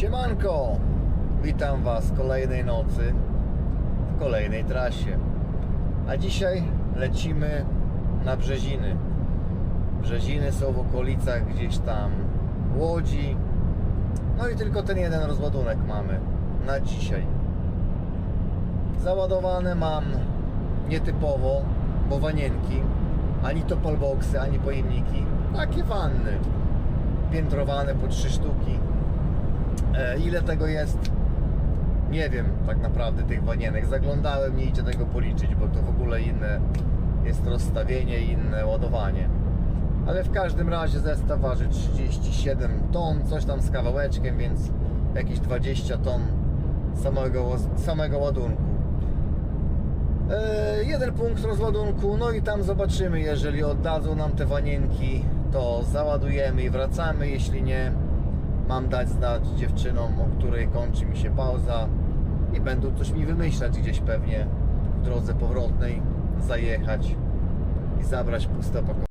Siemanko! Witam Was kolejnej nocy w kolejnej trasie. A dzisiaj lecimy na Brzeziny. Brzeziny są w okolicach gdzieś tam Łodzi. No i tylko ten jeden rozładunek mamy na dzisiaj. Załadowane mam nietypowo, bo wanienki, ani to polboksy, ani pojemniki. Takie wanny. Piętrowane po trzy sztuki. E, ile tego jest? Nie wiem tak naprawdę tych wanienek. Zaglądałem, nie idzie tego policzyć, bo to w ogóle inne jest rozstawienie, inne ładowanie. Ale w każdym razie zestaw waży 37 ton, coś tam z kawałeczkiem, więc jakieś 20 ton samego, samego ładunku. E, jeden punkt rozładunku, no i tam zobaczymy, jeżeli oddadzą nam te wanienki, to załadujemy i wracamy, jeśli nie, mam dać znać dziewczynom, o której kończy mi się pauza i będą coś mi wymyślać gdzieś pewnie w drodze powrotnej, zajechać i zabrać puste opakowanie.